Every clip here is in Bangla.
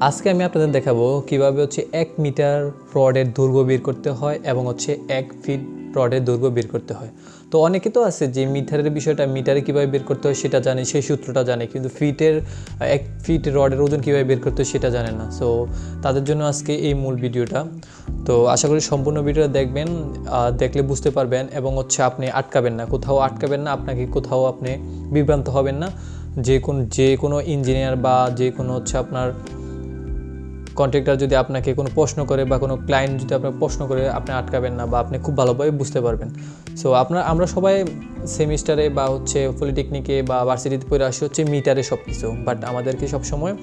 আজকে আমি আপনাদের দেখাবো কীভাবে হচ্ছে এক মিটার রডের দৈর্ঘ্য বের করতে হয় এবং হচ্ছে এক ফিট রডের দৈর্ঘ্য বের করতে হয়। তো অনেকে তো আছে যে মিটারের বিষয়টা মিটারে কীভাবে বের করতে হয় সেটা জানে, সেই সূত্রটা জানে, কিন্তু ফিটের, এক ফিট রডের ওজন কীভাবে বের করতে হয় সেটা জানে না। সো তাদের জন্য আজকে এই মূল ভিডিওটা। তো আশা করি সম্পূর্ণ ভিডিওটা দেখবেন দেখলে বুঝতে পারবেন এবং হচ্ছে আপনি আটকাবেন না। কোথাও আটকাবেন না, আপনাকে কোথাও আপনি বিভ্রান্ত হবেন না। যে কোন, যে কোনো ইঞ্জিনিয়ার বা যে কোনো হচ্ছে আপনার কন্ট্রাক্টর যদি আপনাকে কোনো প্রশ্ন করে বা কোনো ক্লায়েন্ট যদি আপনাকে প্রশ্ন করে আপনি আটকাবেন না বা আপনি খুব ভালোভাবে বুঝতে পারবেন। সো আপনার আমরা সবাই সেমিস্টারে বা হচ্ছে পলিটেকনিকে বা ভার্সিটিতে পড়ে আসি হচ্ছে মিটারে সব কিছু বাট আমাদেরকে সবসময়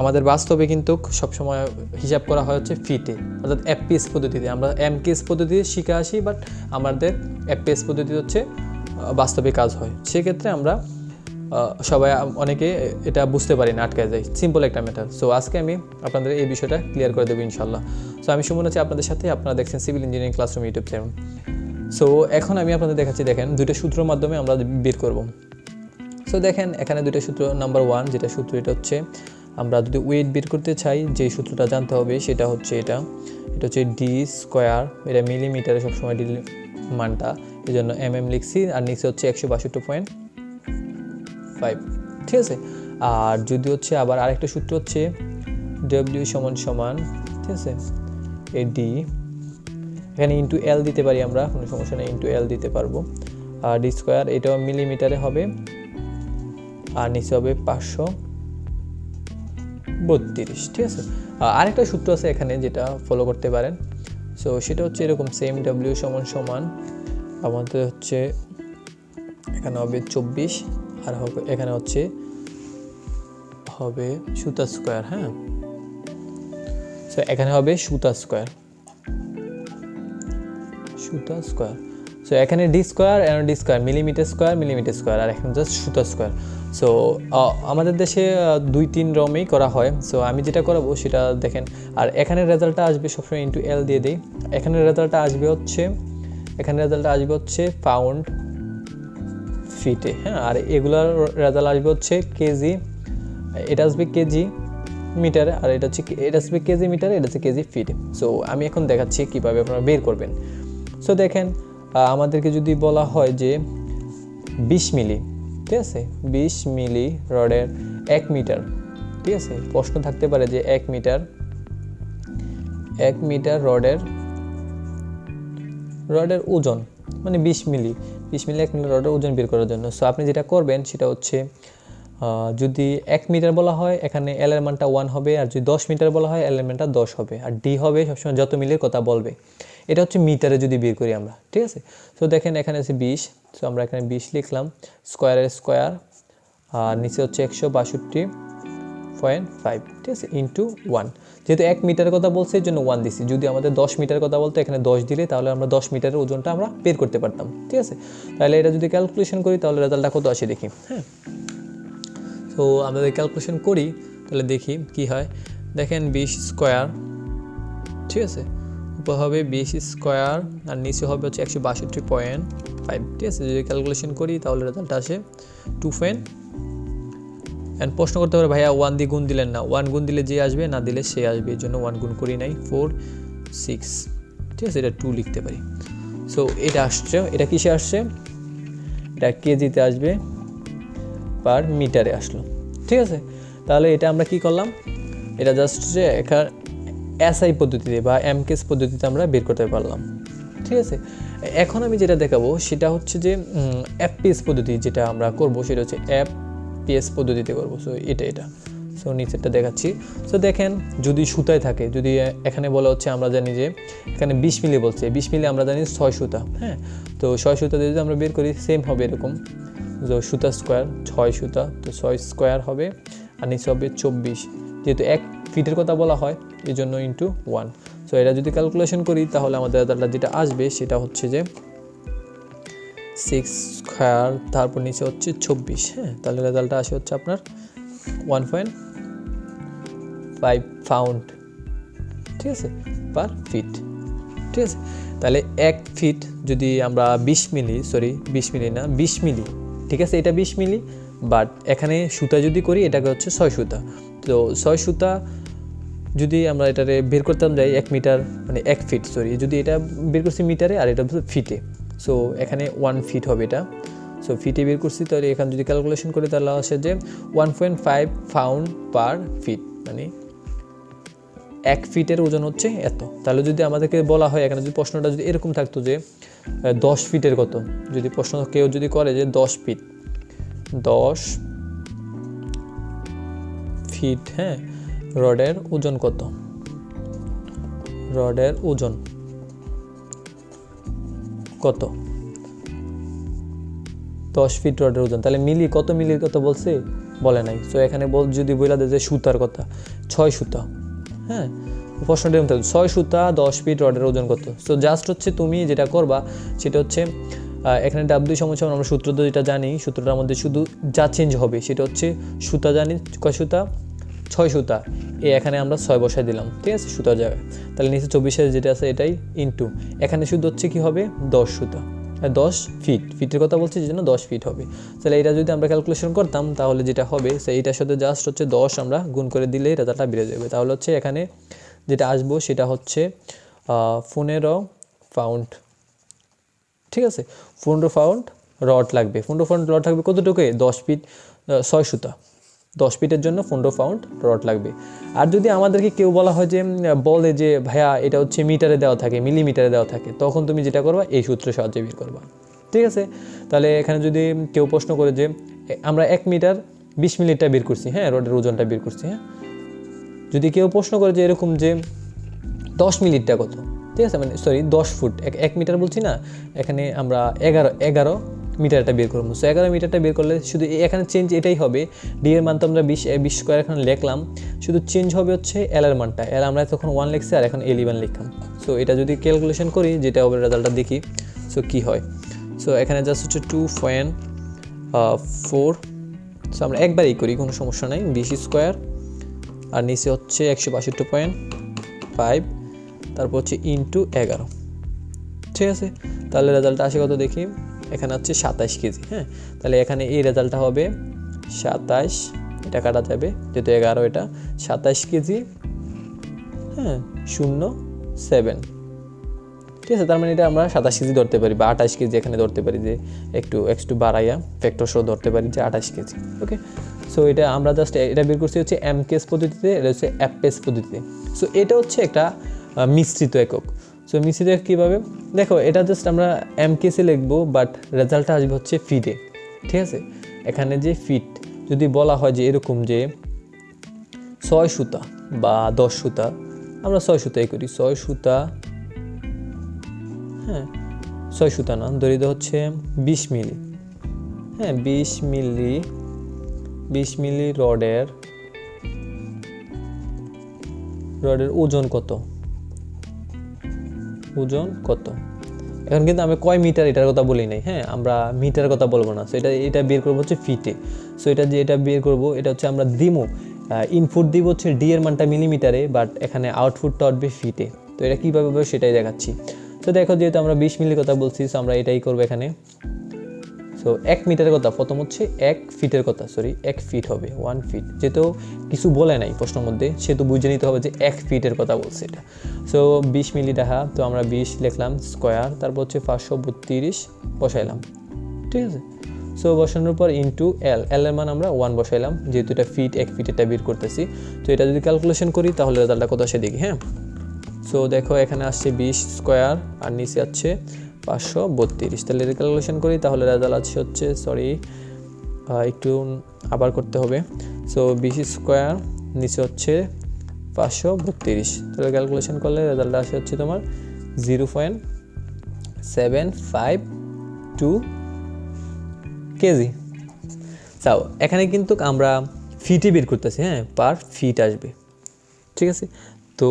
আমাদের বাস্তবে কিন্তু সবসময় হিসাব করা হয় হচ্ছে ফিটে অর্থাৎ এফপিএস পদ্ধতিতে। আমরা এম এমকেএস পদ্ধতিতে শিখে আসি বাট আমাদের এফপিএস পদ্ধতি হচ্ছে বাস্তবে কাজ হয়। সেক্ষেত্রে আমরা সবাই অনেকে এটা বুঝতে পারি না, আটকে যায়। সিম্পল একটা ম্যাটার সো আজকে আমি আপনাদের এই বিষয়টা ক্লিয়ার করে দেবো ইনশাল্লাহ সো আমি সুমন আছি আপনাদের সাথে, আপনারা দেখছেন civil engineering classroom YouTube channel so এখন আমি আপনাদের দেখাচ্ছি, দেখেন, দুইটা সূত্রের মাধ্যমে আমরা বের করব। সো দেখেন, এখানে দুইটা সূত্র নাম্বার ওয়ান যেটা সূত্র, এটা হচ্ছে, আমরা যদি ওয়েট বের করতে চাই যে সূত্রটা জানতে হবে, সেটা হচ্ছে এটা। এটা হচ্ছে ডি স্কোয়ার এটা মিলিমিটারে সবসময় ডি মানটা। এই জন্য এম এম লিখছি, আর নিচে হচ্ছে একশো বাষট্টি পয়েন্ট ফাইভ ঠিক আছে? আর যদি হচ্ছে আবার আরেকটা সূত্র হচ্ছে ডব্লিউ সমান সমান, ঠিক আছে? এ ডি এখানে ইন্টু এল দিতে পারি আমরা, কোনো সমস্যা নেই ইন্টু এল দিতে পারব। আর ডি স্কোয়ার এটাও মিলিমিটারে হবে। আর নিচে হবে পাঁচশো বত্রিশ, ঠিক আছে? আর আরেকটা সূত্র আছে এখানে যেটা ফলো করতে পারেন। সো সেটা হচ্ছে এরকম সেম ডাব্লিউ সমান সমান, আমাদের হচ্ছে এখানে হবে চব্বিশ। আর এখানে হচ্ছে হবে সুতা স্কোয়ার হ্যাঁ? সো এখানে হবে সুতা স্কোয়ার সুতা স্কোয়ার সো এখানে ডি স্কোয়ার এখানে D square millimetre square millimetre square আর এখানে জাস্ট সুতা স্কোয়ার সো আমাদের দেশে দুই, তিন রমেই করা হয়। সো আমি যেটা করাবো সেটা দেখেন। আর এখানে রেজাল্টটা আসবে সবসময় ইন্টু এল দিয়ে দিই। এখানে রেজাল্টটা আসবে হচ্ছে, এখানে রেজাল্টটা আসবে হচ্ছে পাউন্ড ফিটে হ্যাঁ? আর এগুলার রেজাল্ট আসবে হচ্ছে কেজি, এটা আসবে কেজি মিটারে, আর এটা হচ্ছে এটা আসবে কেজি মিটারে, এটা হচ্ছে কেজি ফিট সো আমি এখন দেখাচ্ছি কীভাবে আপনারা বের করবেন। সো দেখেন আমাদেরকে যদি বলা হয় যে বিশ মিলি, ঠিক আছে? বিশ মিলি রডের এক মিটার, ঠিক আছে? প্রশ্ন থাকতে পারে যে এক মিটার এক মিটার রডের রডের ওজন মানে বিশ মিলি। বিশ মিলি এক মিলি রডের ওজন বের করার জন্য। সো আপনি যেটা করবেন সেটা হচ্ছে যদি এক মিটার বলা হয়, এখানে এল এর মানটা ওয়ান হবে, আর যদি দশ মিটার বলা হয় এল এর মানটা দশ হবে। আর ডি হবে সবসময় যত মিলির কথা বলবে। এটা হচ্ছে মিটারে যদি বের করি আমরা, ঠিক আছে? সো দেখেন এখানে আছে বিশ। সো আমরা এখানে বিশ লিখলাম স্কোয়ারের স্কোয়ার আর নিচে হচ্ছে একশো বাষট্টি পয়েন্ট ফাইভ ঠিক আছে? ইন্টু ওয়ান যেহেতু এক মিটারের কথা বলছে, এই জন্য ওয়ান দিছি। যদি আমাদের দশ মিটার কথা বলতো, এখানে দশ দিলে, তাহলে আমরা দশ মিটারের ওজনটা আমরা বের করতে পারতাম। ঠিক আছে? তাহলে এটা যদি ক্যালকুলেশন করি, তাহলে রেজাল্টটা কত আসে দেখি। হ্যাঁ? তো আমরা যদি ক্যালকুলেশন করি, তাহলে দেখি কি হয়। দেখেন বিশ স্কোয়ার ঠিক আছে? উপর হবে বিশ স্কোয়ার আর নিচে হবে হচ্ছে একশো বাষট্টি পয়েন্ট ফাইভ ঠিক আছে? যদি ক্যালকুলেশন করি, তাহলে রেজাল্টটা আসে টু পয়েন্ট অ্যান্ড প্রশ্ন করতে পারে, ভাইয়া ওয়ান দিয়ে গুণ দিলেন না। ওয়ান গুণ দিলে যে আসবে, না দিলে সে আসবে। এই জন্য ওয়ান গুণ করি নাই। ফোর সিক্স ঠিক আছে, এটা টু লিখতে পারি। সো এটা আসছে। এটা কিসে আসছে? এটা কেজিতে আসবে পার মিটারে আসলো। ঠিক আছে? তাহলে এটা আমরা কি করলাম? এটা জাস্ট যে এখানে এসআই পদ্ধতিতে বা এমকেস পদ্ধতিতে আমরা বের করতে পারলাম। ঠিক আছে? এখন আমি যেটা দেখাবো, সেটা হচ্ছে যে এফপিএস পদ্ধতি যেটা আমরা করব, সেটা হচ্ছে এফ পিএস পদ্ধতিতে করব। সো এটা এটা। সো নিচেরটা দেখাচ্ছি। সো দেখেন, যদি সুতায় থাকে, যদি এখানে বলা হচ্ছে আমরা জানি যে, এখানে বিশ মিলি বলছে। বিশ মিলি আমরা জানি ছয় সুতা হ্যাঁ? তো ছয় সুতা যদি আমরা বের করি সেম হবে এরকম। তো সুতা স্কোয়ার ছয় সুতা। তো ছয় স্কোয়ার হবে, আর নিচে হবে চব্বিশ। যেহেতু এক ফিটের কথা বলা হয় এই জন্য ইন্টু ওয়ান সো এটা যদি ক্যালকুলেশন করি, তাহলে আমাদের যেটা আসবে, সেটা হচ্ছে যে সিক্স স্কোয়ার তারপর নিচে হচ্ছে চব্বিশ হ্যাঁ? তাহলে রেজাল্টটা আসে হচ্ছে আপনার ওয়ান পয়েন্ট ফাইভ পাউন্ড ঠিক আছে? পার ফিট ঠিক আছে? তাহলে এক ফিট যদি আমরা বিশ মিলি সরি বিশ মিলি না, বিশ মিলি, ঠিক আছে? এটা বিশ মিলি বাট এখানে সুতা যদি করি, এটাকে হচ্ছে ছয় সুতা। তো ছয় সুতা যদি আমরা এটারে বের করতাম যাই এক মিটার মানে এক ফিট সরি যদি এটা বের করছি মিটারে আর এটা ফিটে সো এখানে ওয়ান ফিট হবে এটা। সো ফিটে বের করছি, তাহলে এখানে যদি ক্যালকুলেশন করি, তাহলে আসে যে one point five pound per feet মানে এক ফিটের ওজন হচ্ছে এত। তাহলে যদি আমাদেরকে বলা হয়, এখানে যদি প্রশ্নটা যদি এরকম থাকতো যে দশ ফিটের কত? যদি প্রশ্ন কেউ যদি করে যে দশ ফিট দশ ফিট হ্যাঁ রডের ওজন কত? রডের ওজন। কত? দশ ফিট রডের ওজন। তাহলে মিলি কত মিলির কথা বলছে? বলে নাই। সো এখানে বল যদি বলে দেয় যে সুতার কথা। ছয় সুতা। হ্যাঁ? প্রশ্নটা এরকম থাকবে, ছয় সুতা দশ ফিট রডের ওজন কত? সো জাস্ট হচ্ছে তুমি যেটা করবা সেটা হচ্ছে এখানে ডাব্লিউ সমস্যা আমরা সূত্র তো যেটা জানি সূত্রটার মধ্যে শুধু যা চেঞ্জ হবে সেটা হচ্ছে সুতা জানি। কয় সুতা? ছয় সুতা। এ এখানে আমরা ছয় বসায় দিলাম। ঠিক আছে? সুতার জায়গায়। তাহলে নিচে চব্বিশের যেটা আছে, এটাই ইনটু এখানে শুধু হচ্ছে কি হবে? দশ সুতা। দশ ফিট ফিটের কথা বলছি যে জন্য দশ ফিট হবে। তাহলে এটা যদি আমরা ক্যালকুলেশন করতাম, তাহলে যেটা হবে সেইটার সাথে জাস্ট হচ্ছে দশ আমরা গুণ করে দিলেই রেজাল্টটা বেড়ে যাবে। তাহলে হচ্ছে এখানে যেটা আসব, সেটা হচ্ছে পনেরো পাউন্ড ঠিক আছে? পনেরো পাউন্ড রড লাগবে। পনেরো পাউন্ড রড লাগবে কতটুকু? দশ ফিট ছয় সুতা। দশ ফিটের জন্য পনেরো পাউন্ড রড লাগবে। আর যদি আমাদেরকে কেউ বলা হয় যে বলে যে, ভাইয়া, এটা হচ্ছে মিটারে দেওয়া থাকে, মিলিমিটারে দেওয়া থাকে, তখন তুমি যেটা করবা, এই সূত্রের সাহায্যে বের করবা। ঠিক আছে? তাহলে এখানে যদি কেউ প্রশ্ন করে যে আমরা এক মিটার বিশ মিনিটটা বের করছি হ্যাঁ রডের ওজনটা বের করছি হ্যাঁ? যদি কেউ প্রশ্ন করে যে, এরকম যে, দশ মিনিটটা কত? ঠিক আছে? মানে সরি দশ ফুট, এক এক মিটার বলছি না, এখানে আমরা এগারো এগারো মিটারটা বের করব। সো এগারো মিটারটা বের করলে শুধু এখানে চেঞ্জ এটাই হবে। ডি এর মান তো আমরা বিশ বিশ স্কোয়ার এখন লিখলাম। শুধু চেঞ্জ হবে হচ্ছে এল এর মানটা। এল আমরা তখন ওয়ান লিখছি আর এখন এল ইভান লিখলাম। সো এটা যদি ক্যালকুলেশন করি, যেটা হবে রেজাল্টটা দেখি। সো কী হয়? সো এখানে জাস্ট হচ্ছে টু পয়েন্ট ফোর সো আমরা একবারই করি, কোনো সমস্যা নাই। বিশ স্কোয়ার আর নিচে হচ্ছে একশো বাষট্টি পয়েন্ট ফাইভ তারপর হচ্ছে ইন্টু এগারো। ঠিক আছে? তাহলে রেজাল্টটা আসে কত দেখি? এখানে হচ্ছে সাতাশ কেজি হ্যাঁ? তাহলে এখানে এই রেজাল্টটা হবে সাতাশ, এটা কাটা যাবে, যেহেতু এগারো এটা, সাতাশ কেজি হ্যাঁ শূন্য সেভেন ঠিক আছে, তার মানে এটা আমরা সাতাশ কেজি ধরতে পারি বা আঠাশ কেজি এখানে ধরতে পারি যে একটু একটু বাড়াইয়া ফ্যাক্টর সহ ধরতে পারি যে আঠাশ কেজি ওকে সো এটা আমরা জাস্ট এটা বের করছি হচ্ছে এম কেস পদ্ধতিতে, এটা হচ্ছে অ্যাপেস পদ্ধতিতে। সো এটা হচ্ছে একটা মিশ্রিত একক। সো একক কীভাবে? দেখো, এটা জাস্ট আমরা এম কেসে লিখব বাট রেজাল্টটা আসবে হচ্ছে ফিটে ঠিক আছে? এখানে যে ফিট যদি বলা হয় যে এরকম যে ছয় সুতা বা দশ সুতা, আমরা ছয় সুতাই করি। ছয় সুতা হ্যাঁ ছয় সুতা না দরিদ হচ্ছে বিশ মিলি হ্যাঁ বিশ মিলি বিশ মিলি রডের রডের ওজন কত? ওজন কত? এখন কিন্তু আমি কয় মিটার এটার কথা বলি নাই হ্যাঁ? আমরা মিটার কথা বলব না। সো এটা এটা বের করব হচ্ছে ফিটে। সো এটা যে, এটা বের করব, এটা হচ্ছে আমরা দিমো। ইনপুট দিব হচ্ছে ডি এর মানটা মিলিমিটারে বাট এখানে আউটপুটটা উঠবে ফিটে। তো এটা কীভাবে সেটাই দেখাচ্ছি। তো দেখো, যেহেতু আমরা বিশ মিলির কথা বলছি সো আমরা এটাই করব এখানে। সো এক মিটারের কথা, প্রথম হচ্ছে এক ফিটের কথা সরি এক ফিট হবে ওয়ান ফিট যেহেতু কিছু বলে নাই প্রশ্নের মধ্যে, সেহেতু বুঝে নিতে হবে যে এক ফিটের কথা বলছে এটা। সো বিশ মিলি দেখা তো আমরা বিশ লিখলাম স্কোয়ার তারপর হচ্ছে পাঁচশো বত্রিশ বসাইলাম। ঠিক আছে? সো বসানোর পর ইন্টু এল এল এর মান আমরা ওয়ান বসাইলাম, যেহেতু এটা ফিট এক ফিট এটা বের করতেছি। তো এটা যদি ক্যালকুলেশন করি, তাহলে রেজাল্টটা কত আসে দেখি হ্যাঁ? সো দেখো, এখানে আসছে বিশ স্কোয়ার আর নিচে আছে পাঁচশো বত্রিশ। তাহলে ক্যালকুলেশন করি, তাহলে রেজাল্ট আছে হচ্ছে সরি একটু আবার করতে হবে। সো বিশ স্কোয়ার নিচে হচ্ছে পাঁচশো বত্রিশ। তাহলে ক্যালকুলেশন করলে রেজাল্ট আসে হচ্ছে তোমার zero point seven five two KG চাও এখানে কিন্তু আমরা ফিটে বের করতেছি হ্যাঁ পার ফিট আসবে। ঠিক আছে? তো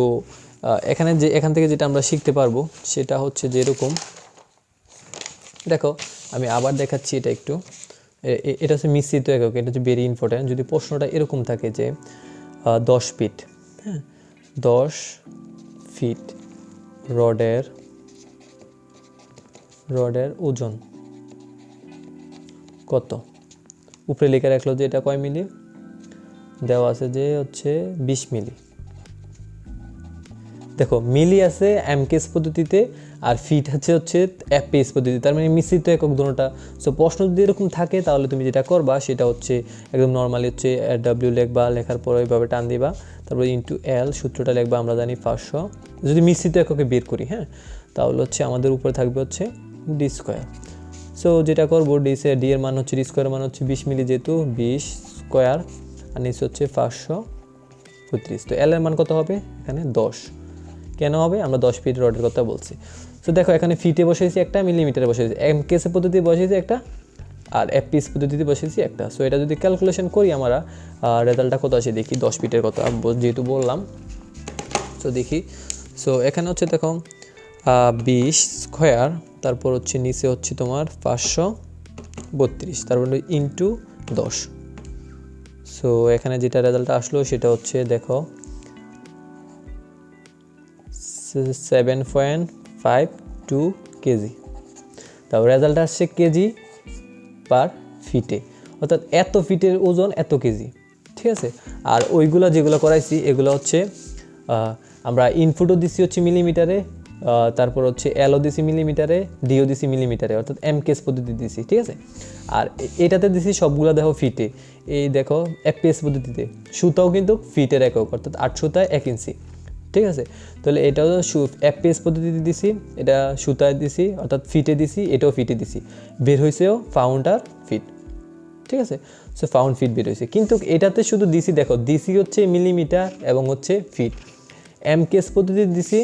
এখানে যে, এখান থেকে যেটা আমরা শিখতে পারব, সেটা হচ্ছে যে এরকম দেখো, আমি আবার দেখাচ্ছি এটা একটু। এটা হচ্ছে মিশ্রিত একক, এটা হচ্ছে ভেরি ইম্পর্ট্যান্ট যদি প্রশ্নটা এরকম থাকে যে দশ ফিট হ্যাঁ? দশ ফিট রডের রডের ওজন কত? উপরে লেখা রাখল যে এটা কয় মিলি? দেওয়া আছে যে হচ্ছে বিশ মিলি। দেখো, মিলি আছে এমকেএস পদ্ধতিতে আর ফিট হচ্ছে হচ্ছে এফপিএস পদ্ধতি, তার মানে মিশ্রিত একক দুটোটা সো প্রশ্ন যদি এরকম থাকে, তাহলে তুমি যেটা করবা, সেটা হচ্ছে একদম নর্মালি হচ্ছে ডাব্লিউ লেখবা, লেখার পর ওইভাবে টান দিবা। তারপর ইন্টু এল সূত্রটা লিখবা, আমরা জানি পাঁচশো। যদি মিশ্রিত এককে বের করি হ্যাঁ? তাহলে হচ্ছে আমাদের উপরে থাকবে হচ্ছে ডি স্কোয়ার সো যেটা করব ডি ডি এর মান হচ্ছে ডি স্কোয়ার মান হচ্ছে বিশ মিলি যেহেতু, বিশ স্কোয়ার আর নিচে হচ্ছে পাঁচশো বত্রিশ তো এল এর মান কত হবে? এখানে দশ। কেন হবে? আমরা দশ ফিট রডের কথা বলছি। তো দেখো, এখানে ফিটে বসেছি একটা মিলিমিটারে বসেছি এম কেসের পদ্ধতি বসেছি একটা, আর এফ পিস পদ্ধতিতে বসেছি একটা। সো এটা যদি ক্যালকুলেশন করি, আমরা রেজাল্টটা কত আছে দেখি, দশ ফিটের কথা যেহেতু বললাম। সো দেখি। সো এখানে হচ্ছে দেখো বিশ স্কোয়ার তারপর হচ্ছে নিচে হচ্ছে তোমার পাঁচশো বত্রিশ, তারপর ইন্টু দশ। সো এখানে যেটা রেজাল্ট আসলো, সেটা হচ্ছে দেখো seven point five two KG তারপর রেজাল্ট আসছে কেজি পার ফিটে অর্থাৎ এত ফিটের ওজন এত কেজি ঠিক আছে? আর ওইগুলো যেগুলো করাইছি, এগুলো হচ্ছে আমরা ইনপুটও দিছি হচ্ছে মিলিমিটারে তারপর হচ্ছে এলও দিছি মিলিমিটারে ডিও দিছি মিলিমিটারে অর্থাৎ এম কেস পদ্ধতি দিছি, ঠিক আছে? আর এটাতে দিছি সবগুলো দেখো ফিটে এই দেখো এফপিএস পদ্ধতিতে। সুতাও কিন্তু ফিটের একক, অর্থাৎ আট সুতায় এক ইঞ্চি ঠিক আছে? তাহলে এটাও এফপিএস পদ্ধতিতে দিছি, এটা সুতায় দিছি, অর্থাৎ ফিটে দিছি, এটাও ফিটে দিছি। বের হয়েছেও ফাউন্ড আর ফিট ঠিক আছে? সো ফাউন্ড ফিট বের হয়েছে কিন্তু এটাতে শুধু দিছি, দেখো দিসি হচ্ছে মিলিমিটার এবং হচ্ছে ফিট এমকেএস পদ্ধতি দিছি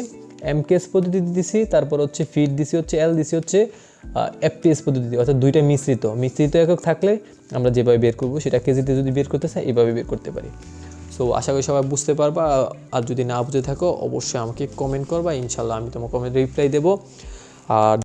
এম কেস পদ্ধতিতে দিছি, তারপর হচ্ছে ফিট দিছি, হচ্ছে এল দিছি, হচ্ছে এফপিএস পদ্ধতি অর্থাৎ দুইটা মিশ্রিত। মিশ্রিত একক থাকলে আমরা যেভাবে বের করব, সেটা কেজিতে যদি বের করতে চাই, এভাবে বের করতে পারি। সো আশা করি সবাই বুঝতে পারবা। আর যদি না বুঝে থাকো, অবশ্যই আমাকে কমেন্ট করবা। ইনশাল্লাহ আমি তোমার কমেন্ট রিপ্লাই দেবো। আর